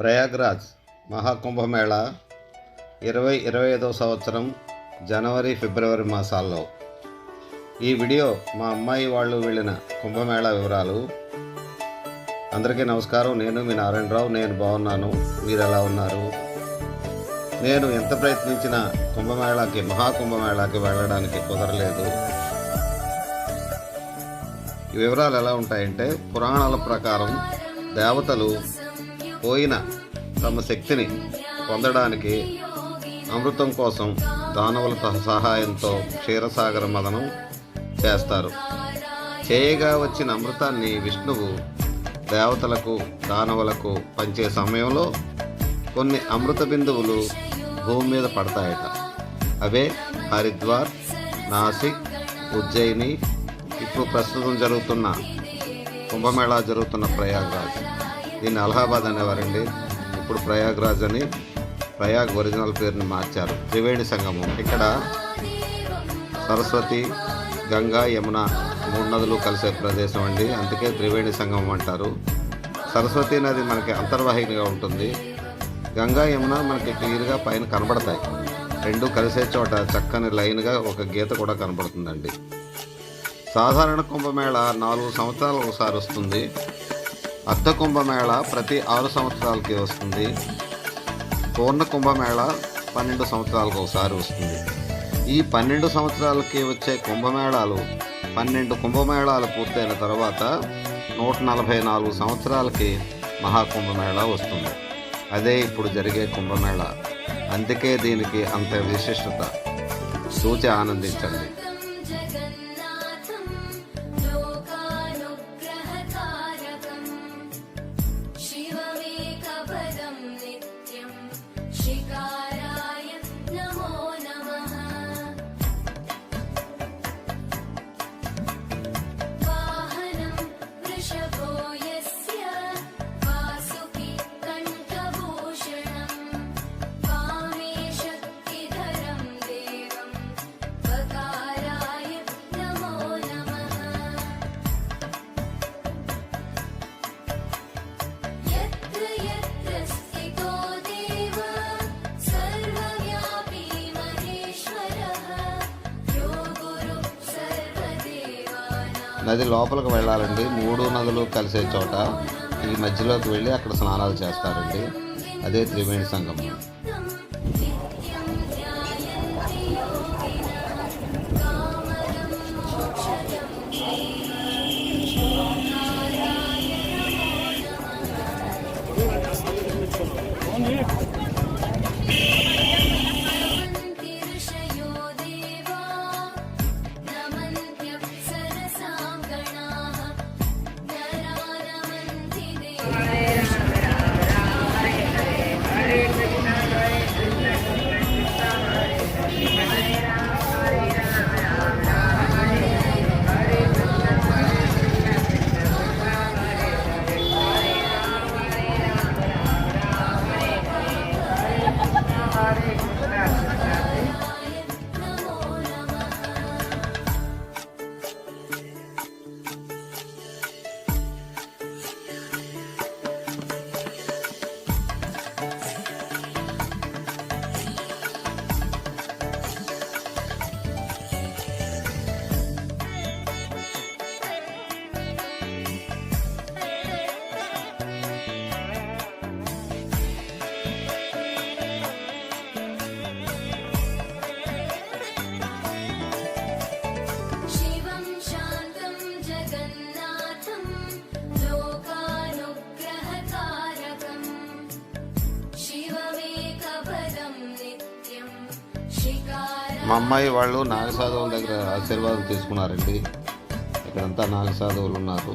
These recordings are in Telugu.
ప్రయాగ్రాజ్ మహాకుంభమేళ ఇరవై ఇరవై ఐదవ సంవత్సరం జనవరి ఫిబ్రవరి మాసాల్లో. ఈ వీడియో మా అమ్మాయి వాళ్ళు వెళ్ళిన కుంభమేళా వివరాలు. అందరికీ నమస్కారం. నేను మీ నారాయణరావు. నేను బాగున్నాను. మీరు ఎలా ఉన్నారు? నేను ఎంత ప్రయత్నించినా కుంభమేళాకి మహాకుంభమేళాకి వెళ్ళడానికి కుదరలేదు. ఈ వివరాలు ఎలా ఉంటాయంటే పురాణాల ప్రకారం దేవతలు పోయిన తమ శక్తిని పొందడానికి అమృతం కోసం దానవుల సహాయంతో క్షీరసాగర మదనం చేస్తారు. చేయగా వచ్చిన అమృతాన్ని విష్ణువు దేవతలకు దానవులకు పంచే సమయంలో కొన్ని అమృత బిందువులు భూమి మీద పడతాయట. అవే హరిద్వార్ నాసిక్ ఉజ్జయిని. ఇప్పుడు ప్రస్తుతం జరుగుతున్న కుంభమేళా జరుగుతున్న ప్రయాగ్రాజ్. దీన్ని అలహాబాద్ అనేవారండి. ఇప్పుడు ప్రయాగ్రాజ్ అని ప్రయాగ్ ఒరిజినల్ పేరుని మార్చారు. త్రివేణి సంగమం. ఇక్కడ సరస్వతి గంగా యమున మూడు నదులు కలిసే ప్రదేశం అండి. అందుకే త్రివేణి సంగమం అంటారు. సరస్వతి నది మనకి అంతర్వాహినిగా ఉంటుంది. గంగా యమున మనకి క్లియర్గా పైన కనబడతాయి. రెండు కలిసే చోట చక్కని లైన్గా ఒక గీత కూడా కనబడుతుందండి. సాధారణ కుంభమేళ నాలుగు సంవత్సరాలు ఒకసారి వస్తుంది. అర్ధ కుంభమేళ ప్రతి ఆరు సంవత్సరాలకి వస్తుంది. పూర్ణ కుంభమేళ పన్నెండు సంవత్సరాలకు ఒకసారి వస్తుంది. ఈ పన్నెండు సంవత్సరాలకి వచ్చే కుంభమేళాలు పన్నెండు కుంభమేళాలు పూర్తయిన తర్వాత నూట నలభై నాలుగు సంవత్సరాలకి మహాకుంభమేళ వస్తుంది. అదే ఇప్పుడు జరిగే కుంభమేళ. అందుకే దీనికి అంత విశిష్టత. సూచి ఆనందించండి. నది లోపలికి వెళ్ళాలండి. మూడు నదులు కలిసే చోట ఈ మధ్యలోకి వెళ్ళి అక్కడ స్నానాలు చేస్తారండి. అదే త్రివేణి సంగమం. మా అమ్మాయి వాళ్ళు నాగసాధువుల దగ్గర ఆశీర్వాదం తీసుకున్నారండి. ఇక్కడంతా నాగసాధువులు ఉన్నారు.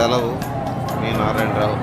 సెలవు. మీ నారాయణరావు.